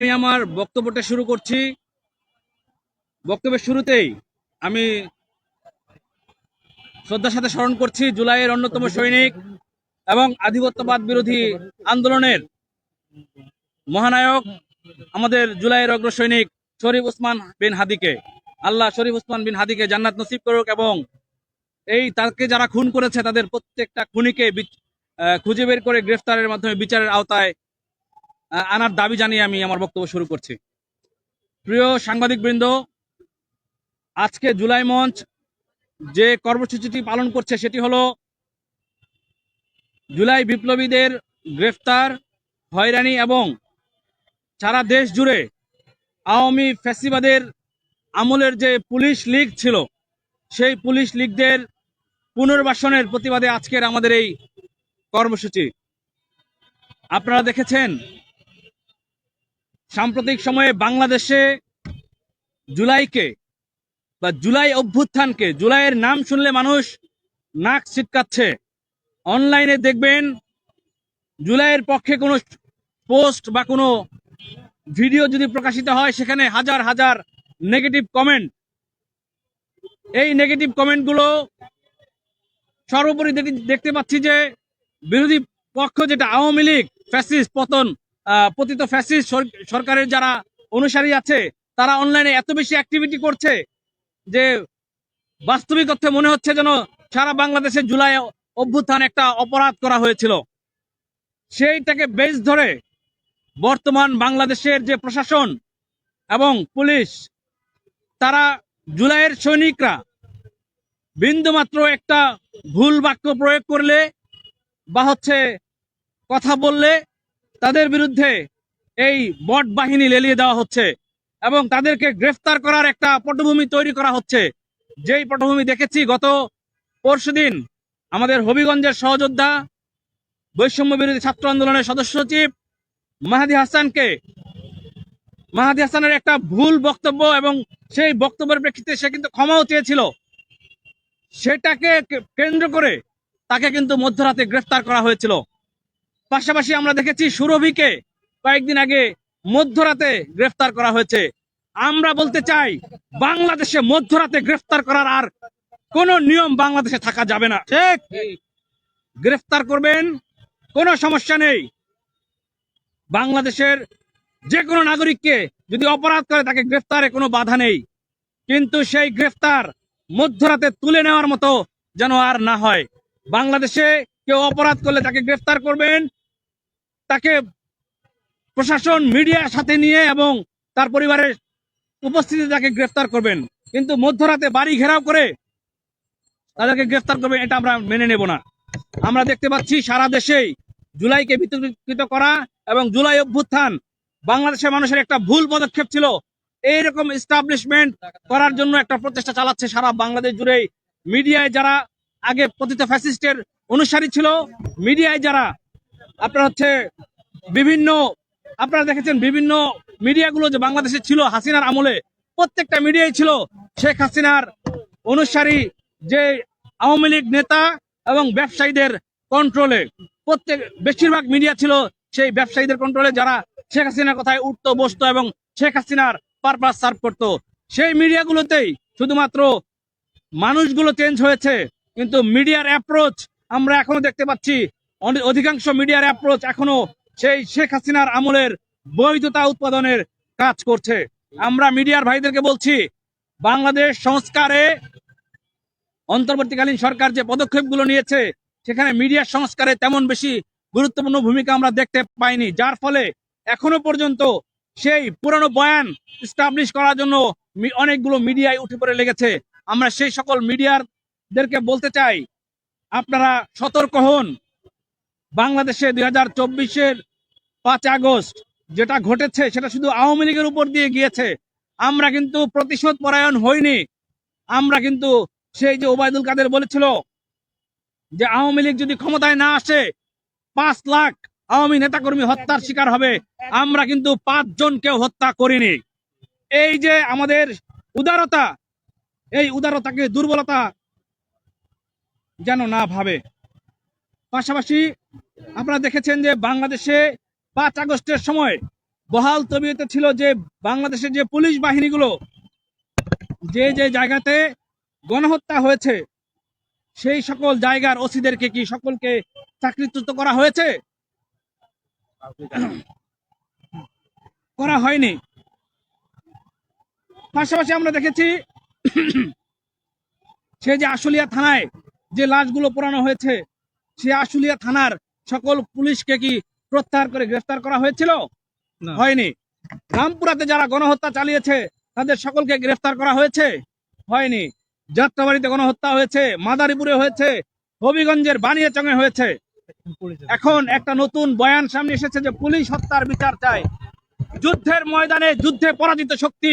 আমি আমার বক্তব্যটা শুরু করছি। বক্তব্যের শুরুতেই আমি শ্রদ্ধার সাথে স্মরণ করছি জুলাইয়ের অন্যতম সৈনিক এবং আধিপত্যবাদ বিরোধী আন্দোলনের মহানায়ক, আমাদের জুলাইয়ের অগ্র সৈনিক শরীফ ওসমান বিন হাদিকে। আল্লাহ শরীফ ওসমান বিন হাদিকে জান্নাত নসিব করুক এবং এই তাকে যারা খুন করেছে তাদের প্রত্যেকটা খুনিকে খুঁজে বের করে গ্রেফতারের মাধ্যমে বিচারের আওতায় আনার দাবি জানিয়ে আমি আমার বক্তব্য শুরু করছি। প্রিয় সাংবাদিক বৃন্দ আজকে জুলাই মঞ্চ যে কর্মসূচিটি পালন করছে সেটি হলো, জুলাই বিপ্লবীদের গ্রেফতার, হয়রানি এবং সারা দেশ জুড়ে আওয়ামী ফ্যাসিবাদের আমলের যে পুলিশ লীগ ছিল, সেই পুলিশ লীগদের পুনর্বাসনের প্রতিবাদে আজকের আমাদের এই কর্মসূচি। আপনারা দেখেছেন সাম্প্রতিক সময়ে বাংলাদেশে জুলাইকে বা জুলাই অভ্যুত্থানকে, জুলাইয়ের নাম শুনলে মানুষ নাক ছিটকাচ্ছে। অনলাইনে দেখবেন জুলাইয়ের পক্ষে কোনো পোস্ট বা কোনো ভিডিও যদি প্রকাশিত হয়, সেখানে হাজার হাজার নেগেটিভ কমেন্ট। এই নেগেটিভ কমেন্টগুলো সর্বোপরি দেখি- দেখতে পাচ্ছি যে বিরোধী পক্ষ যেটা, আওয়ামী লীগ, ফ্যাসিস্ট, পতন পতিত ফ্যাসিস্ট সরকারের যারা অনুসারী আছে, তারা অনলাইনে এত বেশি অ্যাক্টিভিটি করছে যে বাস্তবিক অর্থে মনে হচ্ছে যেন সারা বাংলাদেশে জুলাই অভ্যুত্থান একটা অপরাধ করা হয়েছিল। সেইটাকে বেশ ধরে বর্তমান বাংলাদেশের যে প্রশাসন এবং পুলিশ, তারা জুলাইয়ের সৈনিকরা বিন্দুমাত্র একটা ভুল বাক্য প্রয়োগ করলে বা হচ্ছে কথা বললে তাদের বিরুদ্ধে এই বট বাহিনী লেলিয়ে দেওয়া হচ্ছে এবং তাদেরকে গ্রেফতার করার একটা পটভূমি তৈরি করা হচ্ছে। যেই পটভূমি দেখেছি, গত পরশুদিন আমাদের হবিগঞ্জের সহযোদ্ধা, বৈষম্য বিরোধী ছাত্র আন্দোলনের সদস্য সচিব মাহাদি হাসানকে, মাহাদি হাসানের একটা ভুল বক্তব্য এবং সেই বক্তব্যের প্রেক্ষিতে সে কিন্তু ক্ষমাও চেয়েছিল। সেটাকে কেন্দ্র করে তাকে কিন্তু মধ্যরাতে গ্রেফতার করা হয়েছিল। পাশাপাশি আমরা দেখেছি সুরভিকে কয়েকদিন আগে মধ্যরাতে গ্রেফতার করা হয়েছে। আমরা বলতে চাই বাংলাদেশে মধ্যরাতে গ্রেফতার করার আর কোন নিয়ম বাংলাদেশে থাকা যাবে না। ঠিক। গ্রেফতার করবেন কোনো সমস্যা নেই। বাংলাদেশের যে কোনো নাগরিককে যদি অপরাধ করে তাকে গ্রেফতারে কোনো বাধা নেই। কিন্তু সেই গ্রেফতার মধ্যরাতে তুলে নেওয়ার মতো যেন আর না হয়। বাংলাদেশে কেউ অপরাধ করলে তাকে গ্রেফতার করবেন তাকে প্রশাসন, মিডিয়ার সাথে নিয়ে এবং তার পরিবারের উপস্থিতিতে তাকে গ্রেফতার করবেন। কিন্তু মধ্যরাতে বাড়ি ঘেরাও করে তাদেরকে গ্রেফতার করবেন, এটা আমরা মেনে নেব না। আমরা দেখতে পাচ্ছি সারা দেশেই জুলাইকে বিতর্কিত করা এবং জুলাই অভ্যুত্থান বাংলাদেশের মানুষের একটা ভুল পদক্ষেপ ছিল। এইরকম এস্টাবলিশমেন্ট করার জন্য একটা প্রচেষ্টা চালাচ্ছে সারা বাংলাদেশ জুড়েই। মিডিয়ায় যারা আগে পতিত ফ্যাসিস্টের অনুসারী ছিল, মিডিয়ায় যারা আপনার হচ্ছে বিভিন্ন, আপনারা দেখেছেন বিভিন্ন মিডিয়াগুলো যে বাংলাদেশে ছিল হাসিনার আমলে, প্রত্যেকটা মিডিয়ায় ছিল শেখ হাসিনার অনুসারী যে আওয়ামী লীগ নেতা এবং ব্যবসায়ীদের কন্ট্রোলে প্রত্যেক, বেশিরভাগ মিডিয়া ছিল সেই ব্যবসায়ীদের কন্ট্রোলে যারা শেখ হাসিনার কথায় উঠতো, বসতো এবং শেখ হাসিনার পারপাস সার্ভ করতো। সেই মিডিয়াগুলোতেই শুধুমাত্র মানুষগুলো চেঞ্জ হয়েছে, কিন্তু মিডিয়ার অ্যাপ্রোচ আমরা এখনও দেখতে পাচ্ছি অধিকাংশ মিডিয়ার অ্যাপ্রোচ এখনও সেই শেখ হাসিনার আমলের বৈধতা উৎপাদনের কাজ করছে। আমরা মিডিয়ার ভাইদেরকে বলছি, বাংলাদেশ সংস্কারে অন্তর্বর্তীকালীন সরকার যে পদক্ষেপগুলো নিয়েছে, সেখানে মিডিয়া সংস্কারে তেমন বেশি গুরুত্বপূর্ণ ভূমিকা আমরা দেখতে পাইনি। যার ফলে এখনও পর্যন্ত সেই পুরানো বয়ান স্টাবলিশ করার জন্য অনেকগুলো মিডিয়ায় উঠে পড়ে লেগেছে। আমরা সেই সকল মিডিয়ারদেরকে বলতে চাই, আপনারা সতর্ক হন। বাংলাদেশে দুই হাজার চব্বিশের পাঁচ আগস্ট যেটা ঘটেছে, সেটা শুধু আওয়ামী লীগের উপর দিয়ে গিয়েছে। আমরা কিন্তু প্রতিশোধ পরায়ণ হইনি। আমরা কিন্তু সেই যে ওবায়দুল কাদের বলেছিল যে আওয়ামী লীগ যদি ক্ষমতায় না আসে, পাঁচ লাখ আওয়ামী নেতাকর্মী হত্যার শিকার হবে। আমরা কিন্তু পাঁচ জনকেও হত্যা করিনি। এই যে আমাদের উদারতা, এই উদারতাকে দুর্বলতা যেন না ভাবে। পাশাপাশি আপনারা দেখেছেন যে বাংলাদেশে পাঁচ আগস্টের সময় বহাল তবিয়তে ছিল যে বাংলাদেশের যে পুলিশ বাহিনীগুলো, যে যে জায়গাতে গণহত্যা হয়েছে, সেই সকল জায়গার ওসিদেরকে কি সকলকে চাকরিচ্যুত করা হয়েছে? করা হয়নি। পাশাপাশি আমরা দেখেছি সে যে আশুলিয়া থানায় যে লাশগুলো পোড়ানো হয়েছে সে আশুলিয়া থানার সকল পুলিশকে কি প্রত্যাহার করে গ্রেফতার করা হয়েছিল? হয়নি। রামপুরাতে যারা গণহত্যা চালিয়েছে তাদের সকলকে গ্রেফতার করা হয়েছে? হয়নি। যাত্রাবাড়িতে গণহত্যা হয়েছে মাদারীপুরে হয়েছে হবিগঞ্জের বানিয়াচঙে হয়েছে। এখন একটা নতুন বয়ান সামনে এসেছে যে পুলিশ হত্যার বিচার চায়। যুদ্ধের ময়দানে যুদ্ধে পরাজিত শক্তি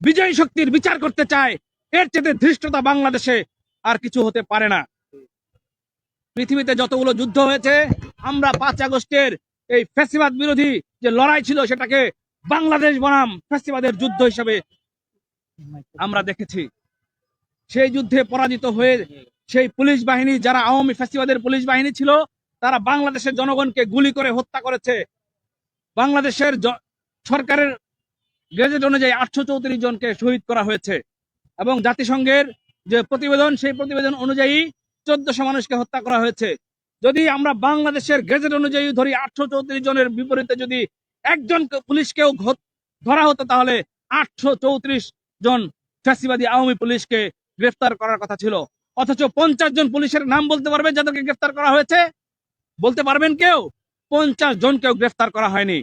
বিজয়ী শক্তির বিচার করতে চায়। এর চেয়ে ধৃষ্টতা বাংলাদেশে আর কিছু হতে পারে না। পৃথিবীতে যতগুলো যুদ্ধ হয়েছে, আমরা পাঁচ আগস্টের এই ফ্যাসিবাদ বিরোধী যে লড়াই ছিল, সেটাকে বাংলাদেশ বনাম ফ্যাসিবাদের যুদ্ধ হিসেবে আমরা দেখেছি। সেই যুদ্ধে পরাজিত হয়ে সেই পুলিশ বাহিনী, যারা আওয়ামী ফ্যাসিবাদের পুলিশ বাহিনী ছিল, তারা বাংলাদেশের জনগণকে গুলি করে হত্যা করেছে। বাংলাদেশের সরকারের গেজেট অনুযায়ী আটশো চৌত্রিশ জনকে শহীদ করা হয়েছে। এবং জাতিসংঘের যে প্রতিবেদন, সেই প্রতিবেদন অনুযায়ী চোদ্দশো মানুষকে হত্যা করা হয়েছে। যদি আমরা বাংলাদেশের গেজেট অনুযায়ী ধরি, আটশো চৌত্রিশ জনের বিপরীতে যদি একজন পুলিশকেও ধরা হতো, তাহলে আটশো চৌত্রিশ জন ফ্যাসিবাদী আওয়ামী পুলিশকে গ্রেফতার করার কথা ছিল। অথচ পঞ্চাশ জন পুলিশের নাম বলতে পারবে যাদেরকে গ্রেফতার করা হয়েছে? বলতে পারবেন কেউ? পঞ্চাশ জনকেও গ্রেফতার করা হয়নি।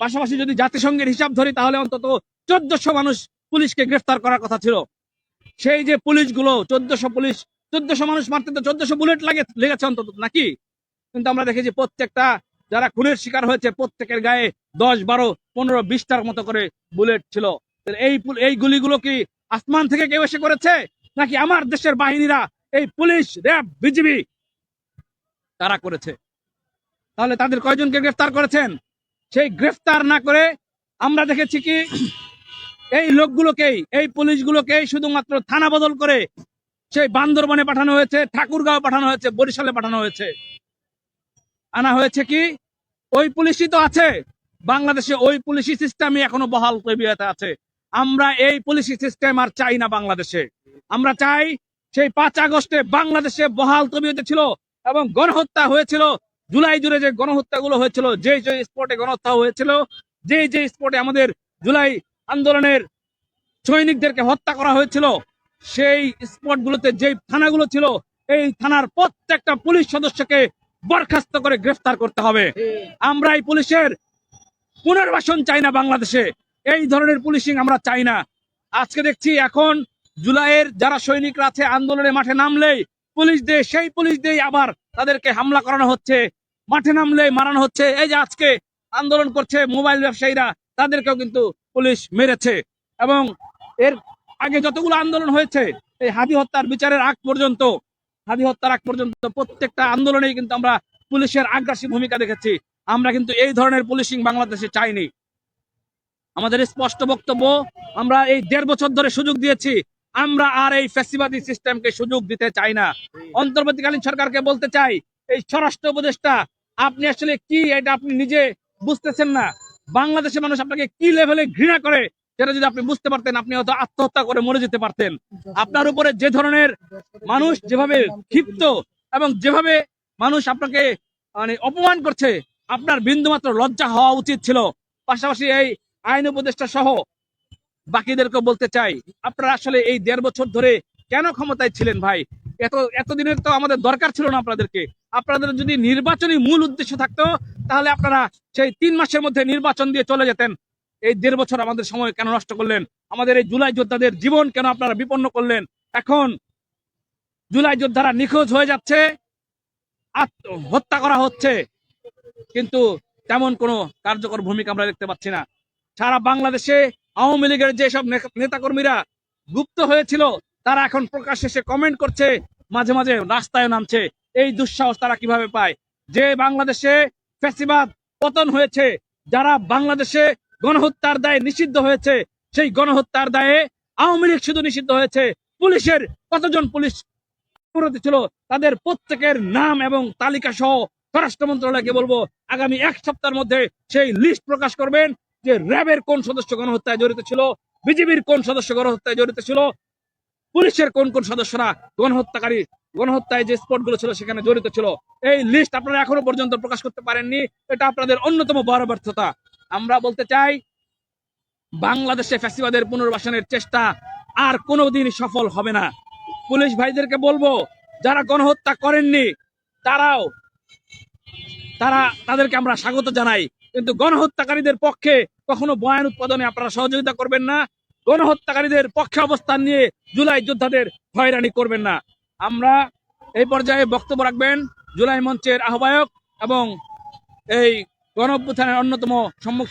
পাশাপাশি যদি জাতিসংঘের হিসাব ধরি, তাহলে অন্তত চোদ্দশো মানুষ পুলিশকে গ্রেফতার করার কথা ছিল। সেই যে পুলিশগুলো, চোদ্দশো পুলিশ চোদ্দশো মানুষ মারতে তো চোদ্দশো বুলেট লাগে লেগেছে অন্তত, নাকি? কিন্তু আমরা দেখেছি প্রত্যেকটা যারা খুনের শিকার হয়েছে, প্রত্যেকের গায়ে দশ, বারো, পনেরো, বিশটার মতো করে বুলেট ছিল। এই এই গুলিগুলো কি আসমান থেকে কেউ এসে করেছে? নাকি আমার দেশের বাহিনীরা এই পুলিশ, র্যাব, বিজিবি তারা করেছে? তাহলে তাদের কয়জনকে গ্রেফতার করেছেন? সেই গ্রেফতার না করে আমরা দেখেছি কি এই লোকগুলোকেই, এই পুলিশগুলোকেই শুধুমাত্র থানা বদল করে সেই বান্দরবনে পাঠানো হয়েছে, ঠাকুরগাঁও পাঠানো হয়েছে, বরিশালে পাঠানো হয়েছে। আনা হয়েছে কি? ওই পুলিশই তো আছে। বাংলাদেশে ওই পুলিশি সিস্টেমই এখনও বহাল তবিয়তে আছে। আমরা এই পুলিশি সিস্টেম আর চাই না বাংলাদেশে। আমরা চাই সেই পাঁচ আগস্টে বাংলাদেশে বহাল তবিয়তে ছিল এবং গণহত্যা হয়েছিল। জুলাই জুড়ে যে গণহত্যাগুলো হয়েছিল যে যে স্পটে গণহত্যা হয়েছিল যে যে স্পটে আমাদের জুলাই আন্দোলনের সৈনিকদেরকে হত্যা করা হয়েছিল সেই স্পটগুলোতে যে থানাগুলো ছিল, এই থানার প্রত্যেকটা পুলিশ সদস্যকে বরখাস্ত করে গ্রেফতার করতে হবে। আমরা এই পুলিশের পুনর্বাসন চাই না বাংলাদেশে। এই ধরনের পুলিশিং আমরা চাই না। আজকে দেখছি এখন জুলাইয়ের যারা সৈনিকরা আছে আন্দোলনের মাঠে নামলেই পুলিশ দিয়ে, সেই পুলিশ দিয়ে আবার তাদেরকে হামলা করানো হচ্ছে। মাঠে নামলে মারানো হচ্ছে। এই যে আজকে আন্দোলন করছে মোবাইল ব্যবসায়ীরা, তাদেরকেও কিন্তু পুলিশ মেরেছে। এবং এর আগে যতগুলো আন্দোলন হয়েছে, এই হাদি হত্যার বিচারের আগ পর্যন্ত হাদি হত্যার আগ পর্যন্ত প্রত্যেকটা আন্দোলনেই কিন্তু আমরা পুলিশের আগ্রাসী ভূমিকা দেখেছি। আমরা কিন্তু এই ধরনের পুলিশিং বাংলাদেশে চাইনি। আমাদের স্পষ্ট বক্তব্য, আমরা এই দেড় বছর ধরে সুযোগ দিয়েছি। আমরা আর এই ফ্যাসিবাদী সিস্টেমকে সুযোগ দিতে চাই না। অন্তর্বর্তীকালীন সরকারকে বলতে চাই, এই স্বরাষ্ট্র উপদেষ্টা, আপনি আসলে কি? এটা আপনি নিজে বুঝতেছেন না। বাংলাদেশের মানুষ আপনাকে কি লেভেলে ঘৃণা করে? সেটা যদি আপনি বুঝতে পারতেন, আপনি হয়তো আত্মহত্যা করে মরে যেতে পারতেন। আপনার উপরে যে ধরনের মানুষ যেভাবে ক্ষিপ্ত এবং যেভাবে মানুষ আপনাকে মানে অপমান করছে, আপনার বিন্দুমাত্র লজ্জা হওয়া উচিত ছিল। পাশাপাশি এই আইন উপদেষ্টা সহ বাকিদেরকে বলতে চাই, আপনারা আসলে এই দেড় বছর ধরে কেন ক্ষমতায় ছিলেন ভাই? এত, এতদিনের তো আমাদের দরকার ছিল না আপনাদেরকে। আপনাদের যদি নির্বাচনী মূল উদ্দেশ্য থাকতো, তাহলে আপনারা সেই তিন মাসের মধ্যে নির্বাচন দিয়ে চলে যেতেন। এই দেড় বছর আমাদের সময় কেন নষ্ট করলেন? আমাদের এই জুলাই যোদ্ধাদের জীবন কেন আপনারা বিপন্ন করলেন? এখন জুলাই যোদ্ধারা নিখোঁজ হয়ে যাচ্ছে হত্যা করা হচ্ছে। কিন্তু তেমন কোনো কার্যকর ভূমিকা আমরা দেখতে পাচ্ছি না। সারা বাংলাদেশে আওয়ামী লীগের যেসব নেতাকর্মীরা গুপ্ত হয়েছিল, তারা এখন প্রকাশ্যে এসে কমেন্ট করছে, মাঝে মাঝে রাস্তায় নামছে। এই দুঃসাহস তারা কীভাবে পায়? যে বাংলাদেশে ফ্যাসিবাদ পতন হয়েছে, যারা বাংলাদেশে গণহত্যার দায়ে নিষিদ্ধ হয়েছে। সেই গণহত্যার দায়ে আওয়ামী লীগ শুধু নিষিদ্ধ হয়েছে। পুলিশের কতজন পুলিশ ছিল তাদের প্রত্যেকের নাম এবং তালিকা সহ স্বরাষ্ট্র মন্ত্রণালয়কে বলব, আগামী এক সপ্তাহের মধ্যে সেই লিস্ট প্রকাশ করবেন যে র্যাবের কোন সদস্য গণহত্যায় জড়িত ছিল বিজেপির কোন সদস্য গণহত্যায় জড়িত ছিল, পুলিশের কোন কোন সদস্যরা গণহত্যাকারী, গণহত্যায় যে স্পটগুলো ছিল সেখানে জড়িত ছিল। এই লিস্ট আপনারা এখনও পর্যন্ত প্রকাশ করতে পারেননি। এটা আপনাদের অন্যতম বড় ব্যর্থতা। আমরা বলতে চাই, বাংলাদেশে ফ্যাসিবাদের পুনর্বাসনের চেষ্টা আর কোনোদিন সফল হবে না। পুলিশ ভাইদেরকে বলব, যারা গণহত্যা করেননি, তারাও, তারা তাদেরকে আমরা স্বাগত জানাই। কিন্তু গণহত্যাকারীদের পক্ষে কখনো বয়ান উৎপাদনে আপনারা সহযোগিতা করবেন না। গণহত্যাকারীদের পক্ষে অবস্থান নিয়ে জুলাই যোদ্ধাদের হয়রানি করবেন না। আমরা এই পর্যায়ে বক্তব্য রাখবেন জুলাই মঞ্চের আহ্বায়ক এবং এই গণ অভ্যুত্থানের অন্যতম সম্মুখ